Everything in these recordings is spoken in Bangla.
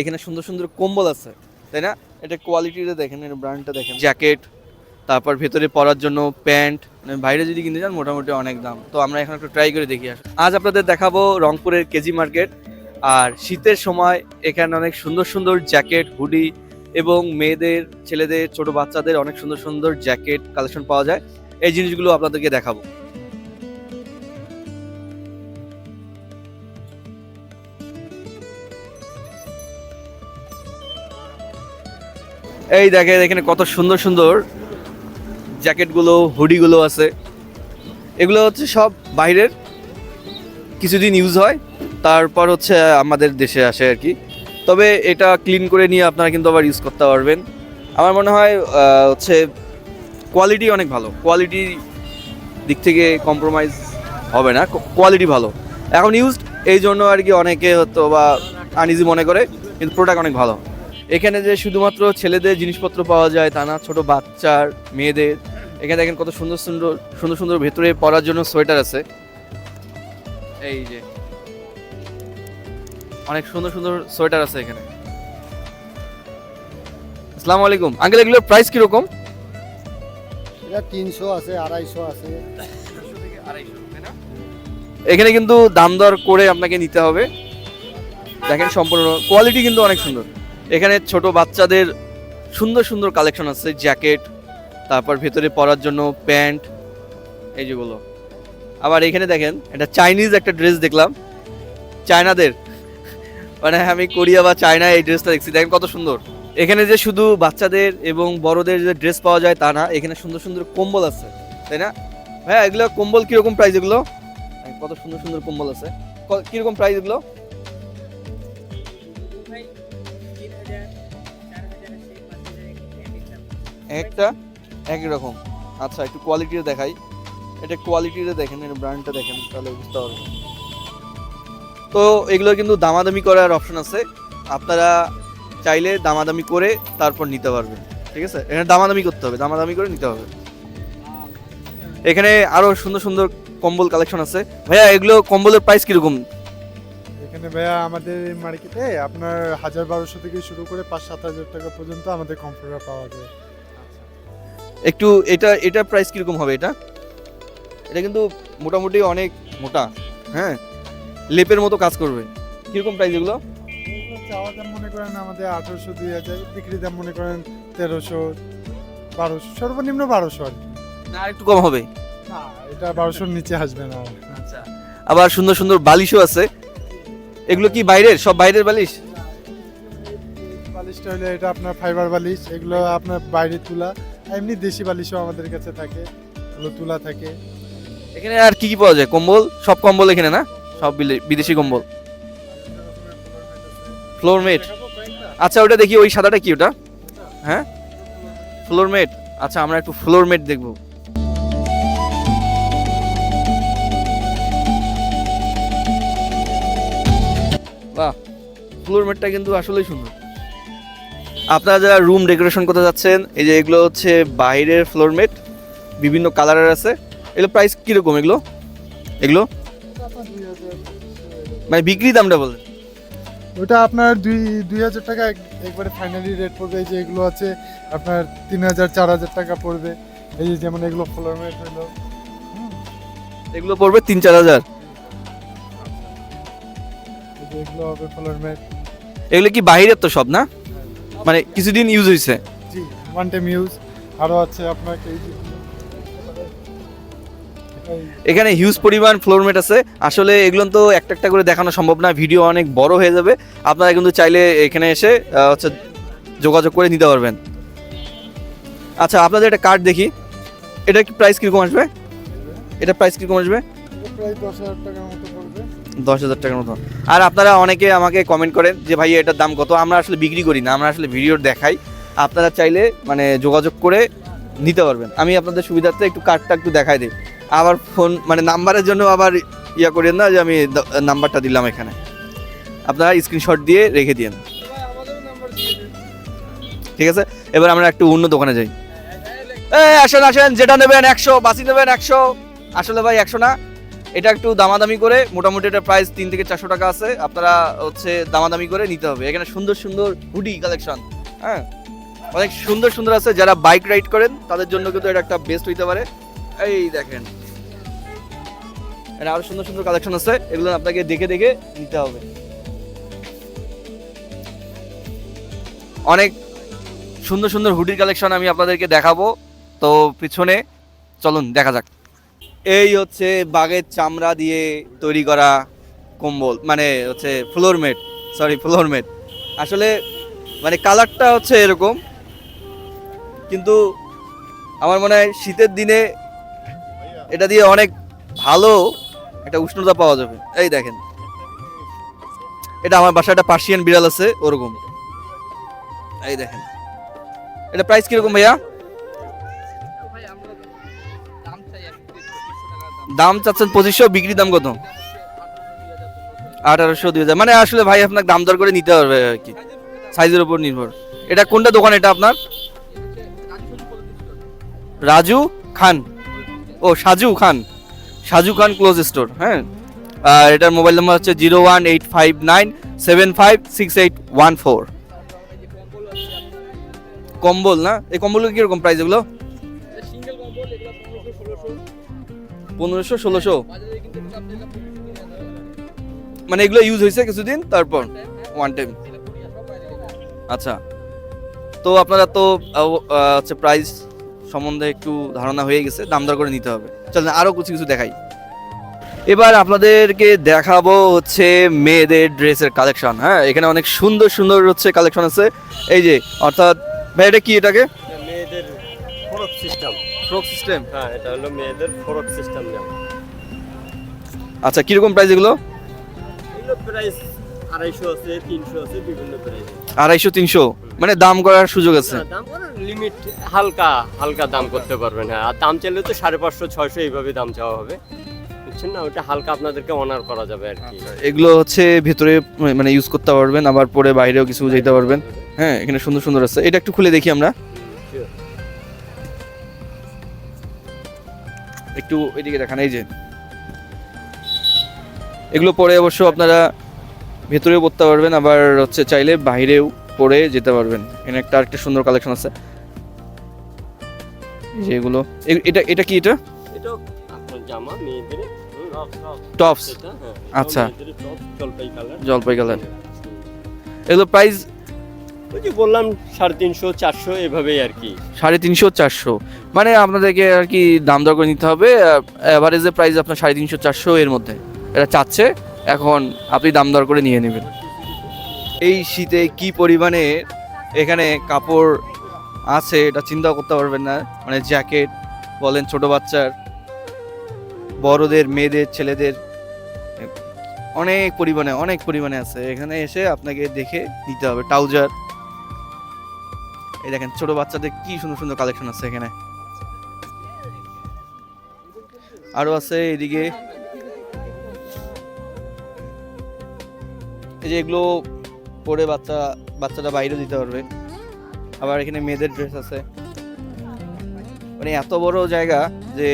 এখানে সুন্দর সুন্দর কম্বল আছে, তাই না? এটা কোয়ালিটিটা দেখেন এর ব্র্যান্ডটা দেখেন। জ্যাকেট তারপর ভেতরে পরার জন্য প্যান্ট মানে বাইরে যদি কিনতে যান মোটামুটি অনেক দাম। তো আমরা এখন একটু ট্রাই করে দেখি। আজ আপনাদের দেখাবো রংপুরের কেজি মার্কেট আর শীতের সময় এখানে অনেক সুন্দর সুন্দর জ্যাকেট হুডি এবং মেয়েদের, ছেলেদের, ছোট বাচ্চাদের অনেক সুন্দর সুন্দর জ্যাকেট কালেকশন পাওয়া যায়। এই জিনিসগুলো আপনাদেরকে দেখাবো। এই দেখেন, এখানে কত সুন্দর সুন্দর জ্যাকেটগুলো, হুডিগুলো আছে। এগুলো হচ্ছে সব বাইরের, কিছুদিন ইউজ হয়, তারপর হচ্ছে আমাদের দেশে আসে আর কি। তবে এটা ক্লিন করে নিয়ে আপনারা কিন্তু আবার ইউজ করতে পারবেন। আমার মনে হয় হচ্ছে কোয়ালিটি অনেক ভালো। কোয়ালিটি দিক থেকে কম্প্রোমাইজ হবে না কোয়ালিটি ভালো। এখন ইউজড এই জন্য আর কি অনেকে হতো বা আনইজি মনে করে, কিন্তু প্রোডাক্ট অনেক ভালো। এখানে যে শুধুমাত্র ছেলেদের জিনিসপত্র পাওয়া যায় তা না ছোট বাচ্চার মেয়েদের। এখানে দেখেন কত সুন্দর সুন্দর সুন্দর সুন্দর ভেতরে পরার জন্য সোয়েটার আছে। এই যে। অনেক সুন্দর সুন্দর সোয়েটার আছে এখানে। আসসালামু আলাইকুম। আঙ্কেল এগুলোর প্রাইস কীরকম? এটা তিনশো আছে আড়াইশো আছে। এখানে কিন্তু দাম দর করে আপনাকে নিতে হবে। দেখেন সম্পূর্ণ কোয়ালিটি কিন্তু অনেক সুন্দর। এখানে ছোট বাচ্চাদের সুন্দর সুন্দর কালেকশন আছে জ্যাকেট তারপর ভেতরে পরার জন্য প্যান্ট, এই যেগুলো আবার এখানে দেখেন, একটা চাইনিজ একটা ড্রেস দেখলাম। চায়নাদের। মানে আমি কোরিয়া বা চায়না এই ড্রেসটা দেখছি। দেখেন কত সুন্দর। এখানে যে শুধু বাচ্চাদের এবং বড়দের যে ড্রেস পাওয়া যায় তা না, এখানে সুন্দর সুন্দর কম্বল আছে, তাই না? হ্যাঁ এগুলো কম্বল কীরকম প্রাইস এগুলো? কত সুন্দর সুন্দর কম্বল আছে। কীরকম প্রাইস এগুলো? একটা একই রকম। আচ্ছা একটু কোয়ালিটিটা দেখাই। এটা কোয়ালিটিটা দেখেন এর ব্র্যান্ডটা দেখেন, তাহলে বুঝতে পারবেন। তো এগুলো কিন্তু দামাদামি করার অপশন আছে। আপনারা চাইলে দামাদামি করে তারপর নিতে পারবেন, ঠিক আছে? এখানে দামাদামি করতে হবে, দামাদামি করে নিতে হবে। এখানে আরও সুন্দর সুন্দর কম্বল কালেকশন আছে। ভাইয়া, এগুলো কম্বলের প্রাইস কীরকম? এখানে ভাইয়া আমাদের মার্কেটে আপনার হাজার বারোশো থেকে শুরু করে পাঁচ সাত হাজার টাকা পর্যন্ত আমাদের কমফোর্টার পাওয়া যায়। একটু এটা এটা প্রাইস কীরকম হবে এটা? এটা কিন্তু মোটামুটি অনেক মোটা হ্যাঁ? লেপের মতো কাজ করবে। কীরকম প্রাইস এগুলো? চাওয়া দাম মনে করেন আমাদের আঠারোশো দুই হাজার। বিক্রি দাম মনে করেন তেরোশো বারোশো সর্বনিম্ন বারোশো আর না একটু কম হবে। না এটা বারোশোর নিচে আসবে না। আচ্ছা আবার সুন্দর সুন্দর বালিশও আছে। এগুলো কি বাইরের? সব বাইরের বালিশ? বালিশটা হলে এটা আপনার ফাইবার বালিশ। এগুলো আপনার বাইরে তুলা। এমনি দেশি বালিশও আমাদের কাছে থাকে তুলা থাকে। এখানে আর কি কি পাওয়া যায়? কম্বল? সব কম্বল এখানে না? সব বিদেশি কম্বল। ফ্লোর মেট আচ্ছা ওটা দেখি, ওই সাদাটা কি ওটা? হ্যাঁ? ফ্লোর মেট আচ্ছা আমরা একটু ফ্লোর মেট দেখব। বাহ ফ্লোর মেটটা কিন্তু আসলেই সুন্দর। আপনারা যারা রুম ডেকোরেশন করতে যাচ্ছেন এই যে এগুলো হচ্ছে বাইরের ফ্লোরমেট বিভিন্ন কালারের আছে। এগুলো প্রাইস কীরকম এগুলো? এগুলো? মানে বিক্রি দামটা বলেন। ওটা আপনার দুই দুই হাজার টাকা একবারে ফাইনালি রেট পড়বে। এই যে এগুলো আছে আপনার তিন হাজার চার হাজার টাকা পড়বে। এই যে যেমন এগুলো ফ্লোরমেট হলো। এগুলো পড়বে তিন চার হাজার। এগুলো হবে ফ্লোরমেট এগুলো কি বাইরের তো সব না? মানে কিছুদিন ইউজ হয়েছে জি ওয়ান টাইম ইউজ আরও আছে আপনার এই যে এই এখানে হিউজ পরিমাণ ফ্লোরমেট আছে। আসলে এগুলো তো একটা একটা করে দেখানো সম্ভব না ভিডিও অনেক বড় হয়ে যাবে। আপনারা কিন্তু চাইলে এখানে এসে হচ্ছে যোগাযোগ করে নিতে পারবেন। আচ্ছা আপনাদের একটা কার্ড দেখি। এটা কি প্রাইস কীরকম আসবে? এটা প্রাইস কীরকম আসবে? প্রায় দশ হাজার টাকার মতো দশ হাজার টাকার মতো। আর আপনারা অনেকে আমাকে কমেন্ট করেন যে ভাই এটার দাম কত? আমরা আসলে বিক্রি করি না, আমরা আসলে ভিডিও দেখাই। আপনারা চাইলে মানে যোগাযোগ করে নিতে পারবেন। আমি আপনাদের সুবিধার্থে একটু কার্ডটা একটু দেখাই দিই। আবার ফোন মানে নাম্বারের জন্য আবার ইয়া করেন না যে, আমি নাম্বারটা দিলাম এখানে। আপনারা স্ক্রিনশট দিয়ে রেখে দিন ঠিক আছে? এবার আমরা একটু অন্য দোকানে যাই। আসেন আসেন, যেটা নেবেন একশো, বাসি নেবেন একশো। আসলে ভাই একশো না। এটা একটু দামাদামি করে, মোটামুটি এটা প্রাইস তিন থেকে চারশো টাকা আছে। আপনারা হচ্ছে দামাদামি করে নিতে হবে। এখানে সুন্দর সুন্দর হুডি কালেকশন হ্যাঁ? অনেক সুন্দর সুন্দর আছে। যারা বাইক রাইড করেন, তাদের জন্য কিন্তু এটা একটা বেস্ট হইতে পারে। এই দেখেন। আরও সুন্দর সুন্দর কালেকশন আছে। এগুলো আপনাকে দেখে দেখে নিতে হবে। অনেক সুন্দর সুন্দর হুডির কালেকশন আমি আপনাদেরকে দেখাবো। তো পিছনে, চলুন, দেখা যাক। এই হচ্ছে বাঘের চামড়া দিয়ে তৈরি করা কম্বল মানে হচ্ছে floor mat sorry floor mat আসলে মানে কালারটা হচ্ছে এরকম, কিন্তু আমার মনে হয় শীতের দিনে এটা দিয়ে অনেক ভালো একটা উষ্ণতা পাওয়া যাবে। এই দেখেন, এটা আমার বাসায় একটা পার্সিয়ান বিড়াল আছে, ওরকম। এই দেখেন, এটা প্রাইস কীরকম ভাইয়া? দাম চাচ্ছেন পঁচিশশো বিক্রি দাম কত? আঠারোশো, দুই হাজার। মানে আসলে ভাই আপনাকে দাম দর করে নিতে হবে আর কি। সাইজের উপর নির্ভর। এটা কোনটা দোকান, এটা আপনার? রাজু খান। ও, সাজু খান। সাজু খান ক্লোজ স্টোর হ্যাঁ? আর এটার মোবাইল নাম্বার হচ্ছে zero one eight five nine seven five six eight one four. কম্বল না? এই কম্বলগুলো কীরকম প্রাইস এগুলো? পনেরোশো, ষোলোশো। মানে এগুলো ইউজ হয়েছে কিছুদিন, তারপর ওয়ান টাইম আচ্ছা। তো আপনারা তো হচ্ছে প্রাইস সম্বন্ধে একটু ধারণা হয়ে গেছে, দাম দর করে নিতে হবে। চলেন আরও কিছু কিছু দেখাই। এবার আপনাদেরকে দেখাবো হচ্ছে মেয়েদের ড্রেসের কালেকশন হ্যাঁ? এখানে অনেক সুন্দর সুন্দর হচ্ছে কালেকশন আছে। এই যে, অর্থাৎ, ভাই, এটা কি এটাকে? মেয়েদের সিস্টেম ফ্রক সিস্টেম হ্যাঁ এটা হলো মেয়েদের ফরক সিস্টেম আচ্ছা কীরকম প্রাইস এগুলো? এগুলো প্রাইস আড়াইশো আছে তিনশো আছে বিভিন্ন প্রাইস আড়াইশো তিনশো? মানে দাম করার সুযোগ আছে? দাম করার লিমিট হালকা হালকা দাম করতে পারবেন হ্যাঁ। আর দাম চাইলে তো সাড়ে পাঁচশো ছয়শো এইভাবে দাম চাওয়া হবে। বুঝছেন না? ওটা হালকা আপনাদেরকে অনার করা যাবে আর কি। এগুলো হচ্ছে ভেতরে মানে ইউজ করতে পারবেন আবার পরে বাইরেও কিছু যেতে পারবেন। হ্যাঁ এখানে সুন্দর সুন্দর আছে। এটা একটু খুলে দেখি আমরা। একটু এদিকে দেখান এই যে। এগুলো পরে অবশ্য আপনারা ভেতরেও পড়তে পারবেন আবার হচ্ছে চাইলে বাইরেও পরে যেতে পারবেন। এখানে একটা আরেকটা সুন্দর কালেকশন আছে। এই যে এগুলো। এটা এটা কি এটা? এটাও জামা মেয়েদের টপস হ্যাঁ। আচ্ছা। জলপাই কালার জলপাই কালার এগুলো প্রাইস ওই যে বললাম সাড়ে তিনশো চারশো এভাবেই আর কি। সাড়ে তিনশো চারশো। মানে আপনাদেরকে আর কি দাম দর করে নিতে হবে। অ্যাভারেজে প্রাইস আপনার সাড়ে তিনশো চারশো এর মধ্যে। এটা চাচ্ছে। এখন আপনি দাম দর করে নিয়ে নেবেন। এই শীতে কি পরিমাণে এখানে কাপড় আছে এটা চিন্তাও করতে পারবেন না। মানে জ্যাকেট বলেন ছোট বাচ্চার বড়দের মেয়েদের ছেলেদের অনেক পরিমাণে অনেক পরিমাণে আছে। এখানে এসে আপনাকে দেখে নিতে হবে। ট্রাউজার এই দেখেন, ছোট বাচ্চাদের কি সুন্দর সুন্দর কালেকশন আছে এখানে। আরও আছে এদিকে এই যে এগুলো পরে বাচ্চা, বাচ্চাটা বাইরে দিতে পারবে। আবার এখানে মেয়েদের ড্রেস আছে। মানে এত বড় জায়গা যে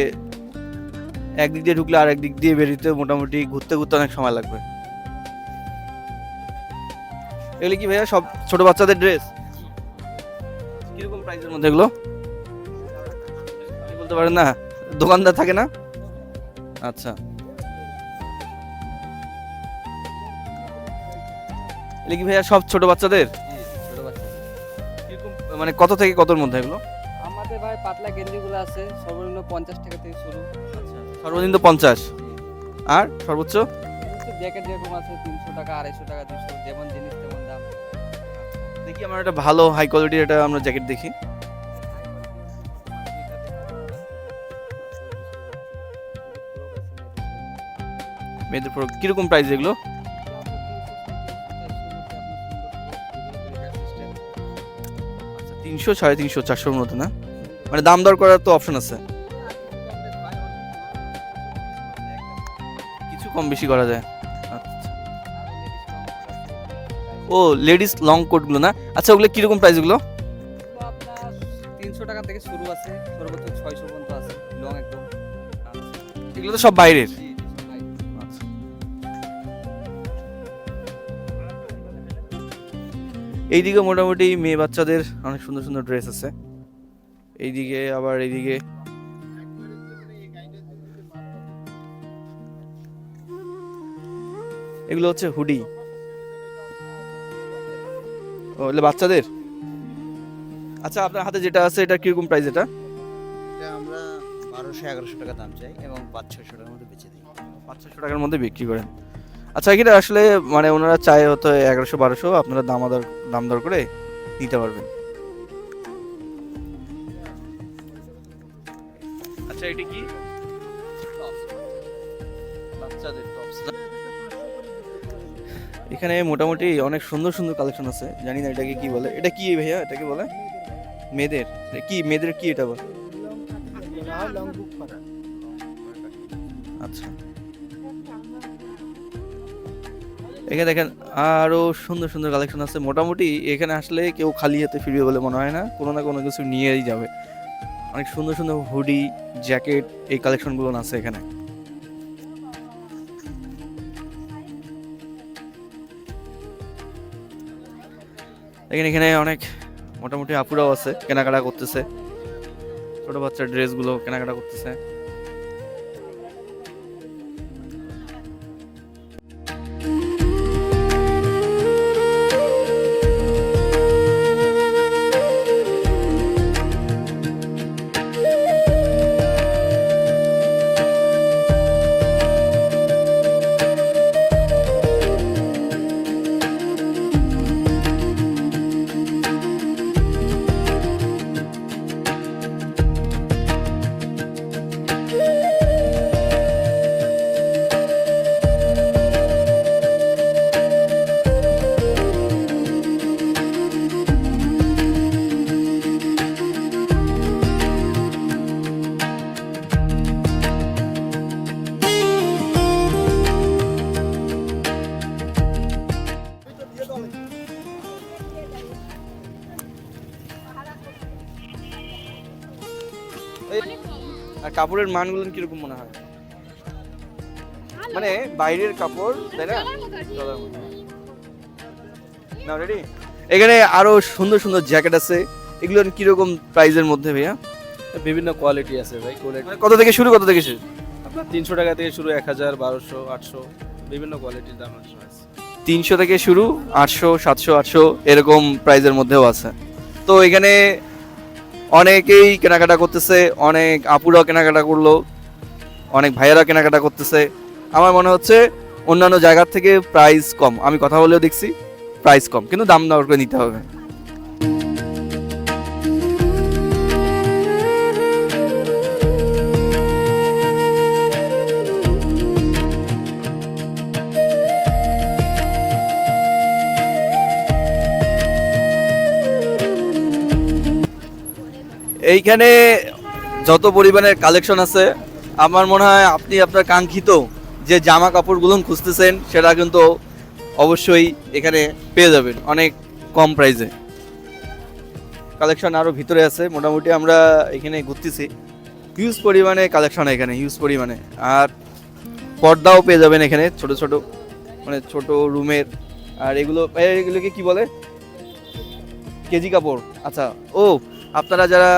একদিক দিয়ে ঢুকলে আর একদিক দিয়ে বেরিয়ে মোটামুটি ঘুরতে ঘুরতে অনেক সময় লাগবে। এগুলো কি ভাইয়া সব ছোট বাচ্চাদের ড্রেস মধ্যে এগুলো? বলতে পারেন না দোকানদার থাকে না? আচ্ছা। এগুলো কি ভাইয়া সব ছোট বাচ্চাদের? মানে কত থেকে কতর মধ্যে এগুলো? আমাদের ভাই পাতলা গেঞ্জিগুলো আছে সর্বনিম্ন পঞ্চাশ টাকা থেকে শুরু। সর্বনিম্ন পঞ্চাশ। আর সর্বোচ্চ? জ্যাকেট যেরকম আছে তিনশো টাকা আড়াইশো টাকা দুশো যেমন জিনিস তেমন দাম। দেখি আমার একটা ভালো হাই কোয়ালিটির একটা আমরা জ্যাকেট দেখি। মেয়েদের কীরকম প্রাইস এগুলো? আচ্ছা তিনশো সাড়ে তিনশো চারশোর মতো না? মানে দাম দর করার তো অপশন আছে। কিছু কম বেশি করা যায়। আচ্ছা। ও লেডিস লং কোটগুলো না? আচ্ছা ওগুলো কীরকম প্রাইস এগুলো? তিনশো টাকা থেকে শুরু আছে সর্বোচ্চ ছয়শো পর্যন্ত আছে লং একদম। এগুলো তো সব বাইরের। এইদিকে মোটামুটি মেয়ে বাচ্চাদের অনেক সুন্দর সুন্দর ড্রেস আছে। এইদিকে আবার এইদিকে এগুলো হচ্ছে হুডি। ও এগুলো বাচ্চাদের? আচ্ছা আপনার হাতে যেটা আছে এটা কীরকম প্রাইস এটা? এটা আমরা বারোশো এগারোশো টাকা দাম চাই এবং পাঁচ ছশো টাকার মধ্যে বেচে দিই। পাঁচ ছশো টাকার মধ্যে বিক্রি করেন। আচ্ছা এখানে আসলে মানে ওনারা চায় হতো এগারোশো বারোশো আপনারা দাম দর দাম দর করে দিতে পারবেন। আচ্ছা এটা কি? বাচ্চাদের এখানে মোটামুটি অনেক সুন্দর সুন্দর কালেকশন আছে। জানি না এটাকে কি বলে। এটা কি ভাইয়া? এটাকে বলে? মেয়েদের? এটা কি মেয়েদের কি এটা বলে? আচ্ছা। এখানে দেখেন আরও সুন্দর সুন্দর কালেকশন আছে। মোটামুটি এখানে আসলে কেউ খালি হাতে ফিরবে বলে মনে হয় না। কোনো না কোনো কিছু নিয়েই যাবে। অনেক সুন্দর সুন্দর হুডি, জ্যাকেট এই কালেকশনগুলো আছে এখানে। দেখেন এখানে অনেক মোটামুটি আপুরাও আছে, কেনাকাটা করতেছে। ছোট বাচ্চার ড্রেসগুলো কেনাকাটা করতেছে। কাপড়ের মানগুলো কীরকম মনে হয়? মানে বাইরের কাপড় তাই না? নাও রেডি এখানে আরও সুন্দর সুন্দর জ্যাকেট আছে। এগুলো কীরকম প্রাইজের মধ্যে ভাইয়া? বিভিন্ন কোয়ালিটি আছে ভাই কোয়ালিটি মানে কত থেকে শুরু কত থেকে শুরু আপনার তিনশো টাকা থেকে শুরু এক হাজার বারোশো আটশো বিভিন্ন কোয়ালিটির দাম আছে তিনশো থেকে শুরু আটশো সাতশো আটশো এরকম প্রাইজের মধ্যেও আছে। তো এখানে অনেকেই কেনাকাটা করতেছে, অনেক আপুরাও কেনাকাটা করল, অনেক ভাইয়েরা কেনাকাটা করতেছে। আমার মনে হচ্ছে অন্যান্য জায়গার থেকে প্রাইস কম। আমি কথা বলেও দেখছি প্রাইস কম, কিন্তু দাম দর করে নিতে হবে। এইখানে যত পরিমাণের কালেকশন আছে, আমার মনে হয় আপনি আপনার কাঙ্ক্ষিত যে জামা কাপড়গুলো খুঁজতেছেন, সেটা কিন্তু অবশ্যই এখানে পেয়ে যাবেন অনেক কম প্রাইসে কালেকশন আরও ভিতরে আছে, মোটামুটি আমরা এখানে ঘুরতেছি। হিউজ পরিমাণে কালেকশন এখানে হিউজ পরিমাণে। আর পর্দাও পেয়ে যাবেন এখানে, ছোট ছোট মানে ছোট রুমের। আর এগুলো, এগুলোকে কি বলে? কেজি কাপড় আচ্ছা ও আপনারা যারা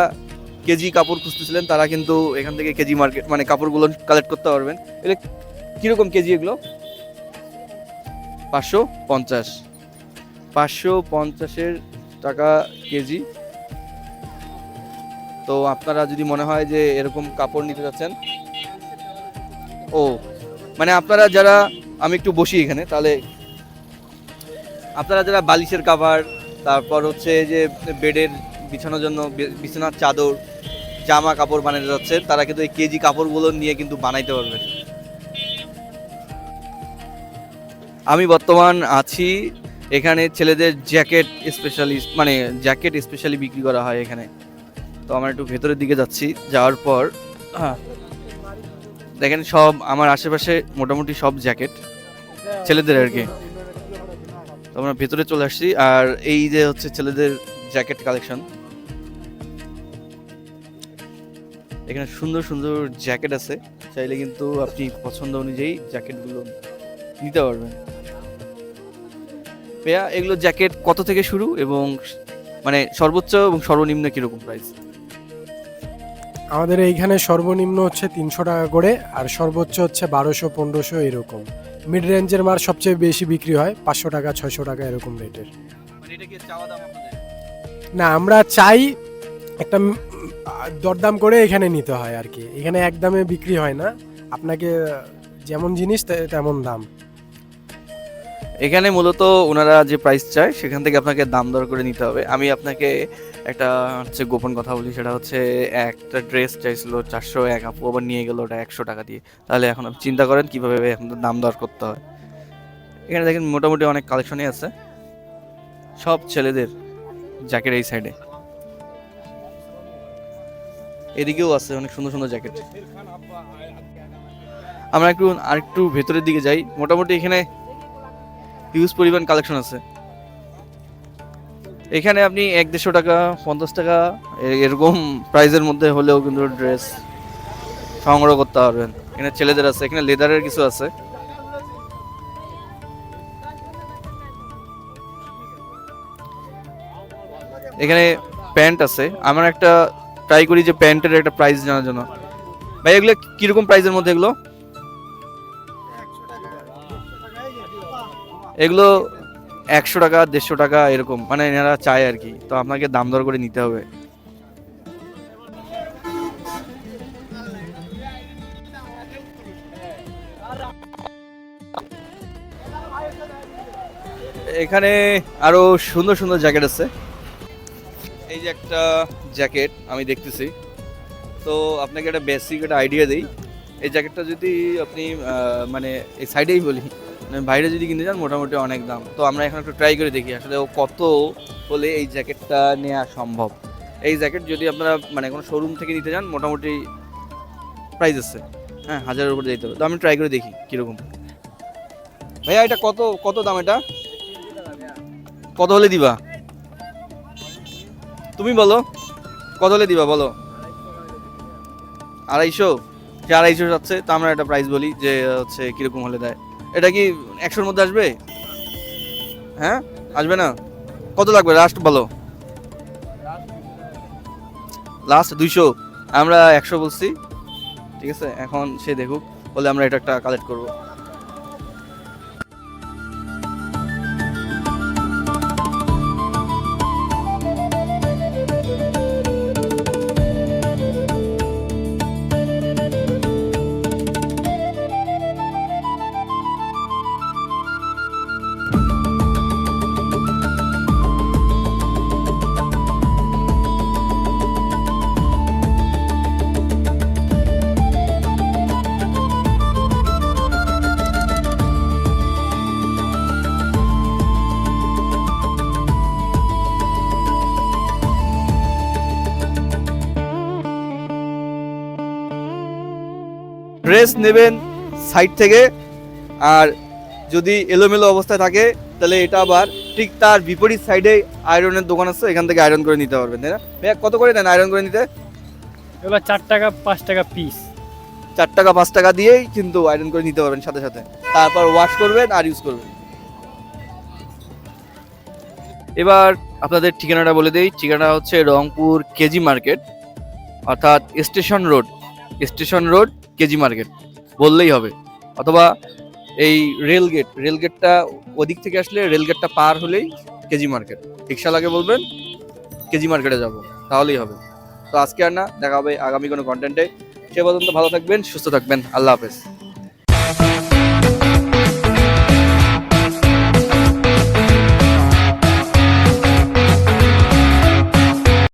কেজি কাপড় খুঁজতেছিলেন, তারা কিন্তু এখান থেকে কেজি মার্কেট মানে কাপড়গুলো কালেক্ট করতে পারবেন। এগুলো কীরকম কেজি এগুলো? পাঁচশো পঞ্চাশ। পাঁচশো পঞ্চাশের টাকা কেজি। তো আপনারা যদি মনে হয় যে এরকম কাপড় নিতে যাচ্ছেন, ও মানে আপনারা যারা, আমি একটু বসি এখানে, তাহলে আপনারা যারা বালিশের কাভার তারপর হচ্ছে যে বেডের বিছানোর জন্য বিছানার চাদর জামা কাপড় বানাতে যাচ্ছে। তারা কিন্তু এই কেজি কাপড়গুলো নিয়ে কিন্তু বানাইতে পারবে। আমি বর্তমান আছি এখানে ছেলেদের জ্যাকেট স্পেশালি মানে জ্যাকেট স্পেশালি বিক্রি করা হয় এখানে। তো আমরা একটু ভেতরের দিকে যাচ্ছি যাওয়ার পর হ্যাঁ, দেখেন সব আমার আশেপাশে মোটামুটি সব জ্যাকেট ছেলেদের আর কি। তো আমরা ভেতরে চলে আসছি আর এই যে হচ্ছে ছেলেদের জ্যাকেট কালেকশন এখানে সুন্দর সুন্দর জ্যাকেট আছে। চাইলে কিন্তু আপনি পছন্দ অনুযায়ী জ্যাকেটগুলো নিতে পারবেন। ভাইয়া এগুলো জ্যাকেট কত থেকে শুরু এবং মানে সর্বোচ্চ এবং সর্বনিম্ন কীরকম প্রাইস আমাদের এইখানে সর্বনিম্ন হচ্ছে তিনশো টাকা করে আর সর্বোচ্চ হচ্ছে বারোশো পনেরোশো এরকম। মিড রেঞ্জের মার সবচেয়ে বেশি বিক্রি হয় পাঁচশো টাকা ছয়শো টাকা এরকম রেটের মানে না আমরা চাই একটা দরদাম করে এখানে নিতে হয় আর কি। এখানে একদমে বিক্রি হয় না। আপনাকে যেমন জিনিস তেমন দাম। এখানে মূলত ওনারা যে প্রাইস চায়, সেখান থেকে আপনাকে দাম দর করে নিতে হবে। আমি আপনাকে একটা হচ্ছে গোপন কথা বলি, সেটা হচ্ছে একটা ড্রেস চাইছিল চারশো এক, আপু আবার নিয়ে গেল ওটা একশো টাকা দিয়ে। তাহলে এখন আপনি চিন্তা করেন কীভাবে দাম দর করতে হয়। এখানে দেখেন মোটামুটি অনেক কালেকশনই আছে। সব ছেলেদের জ্যাকেট এই সাইডে এদিকেও আছে অনেক সুন্দর সুন্দর জ্যাকেট। আমরা একটু, আরেকটু ভেতরের দিকে যাই। মোটামুটি এখানে হিউজ পরিমাণ কালেকশন আছে। এখানে আপনি এক দেড়শো টাকা, পঞ্চাশ টাকা এরকম প্রাইজের মধ্যে হলেও কিন্তু ড্রেস সংগ্রহ করতে পারবেন। এখানে ছেলেদের আছে, এখানে লেদারের কিছু আছে। এখানে প্যান্ট আছে। আমার একটা ট্রাই করি যে প্যান্টের একটা প্রাইস জানার জন্য। ভাই, এগুলো কীরকম প্রাইসের মধ্যে এগুলো? এগুলো একশো টাকা, দেড়শো টাকা, এরকম। মানে এনারা চায় আর কি। তো আপনাকে দাম দর করে নিতে হবে। এখানে আরও সুন্দর সুন্দর জ্যাকেট আছে। এই যে একটা জ্যাকেট আমি দেখতেছি। তো আপনাকে একটা বেসিক একটা আইডিয়া দিই। এই জ্যাকেটটা যদি আপনি মানে এই সাইডেই বলি মানে বাইরে যদি কিনতে যান মোটামুটি অনেক দাম। তো আমরা এখন একটু ট্রাই করে দেখি আসলে ও কত হলে এই জ্যাকেটটা নেওয়া সম্ভব। এই জ্যাকেট যদি আপনারা মানে কোনো শোরুম থেকে নিতে যান মোটামুটি প্রাইস আছে। হ্যাঁ হাজারের উপরে যেতে হবে। তো আমি ট্রাই করে দেখি কীরকম। ভাইয়া, এটা কত কত দাম এটা? কত হলে দিবা? তুমি বলো, কত হলে দিবা বলো? আড়াইশো? সে আড়াইশো যাচ্ছে, তো আমরা একটা প্রাইস বলি যে, হচ্ছে কীরকম হলে দেয়। এটা কি একশোর মধ্যে আসবে? হ্যাঁ? আসবে না? কত লাগবে? লাস্ট বলো। লাস্ট দুইশো। আমরা একশো বলছি। ঠিক আছে? এখন সে দেখুক, বলে আমরা এটা একটা কালেক্ট করব। ড্রেস নেবেন সাইড থেকে। আর যদি এলোমেলো অবস্থায় থাকে তাহলে এটা আবার ঠিক তার বিপরীত সাইডে আয়রনের দোকান আছে এখান থেকে আয়রন করে নিতে পারবেন তাই না? ভাইয়া কত করে দেন আয়রন করে নিতে? এবার চার টাকা পাঁচ টাকা পিস চার টাকা পাঁচ টাকা দিয়েই কিন্তু আয়রন করে নিতে পারবেন সাথে সাথে। তারপর ওয়াশ করবেন আর ইউজ করবেন। এবার আপনাদের ঠিকানাটা বলে দেই। ঠিকানা হচ্ছে রংপুর কেজি মার্কেট অর্থাৎ station road. Station road KG market, বললেই হবে। অথবা এই রেলগেট রেলগেটটা রেল গেটটা ওদিক থেকে আসলে রেলগেটটা পার হলেই কেজি মার্কেট। রিক্সা লাগে বলবেন, কেজি মার্কেটে যাব, তাহলেই হবে। তো আজকে আর না, দেখা হবে আগামী কোনো কন্টেন্টে সে পর্যন্ত ভালো থাকবেন, সুস্থ থাকবেন, আল্লাহ হাফেজ।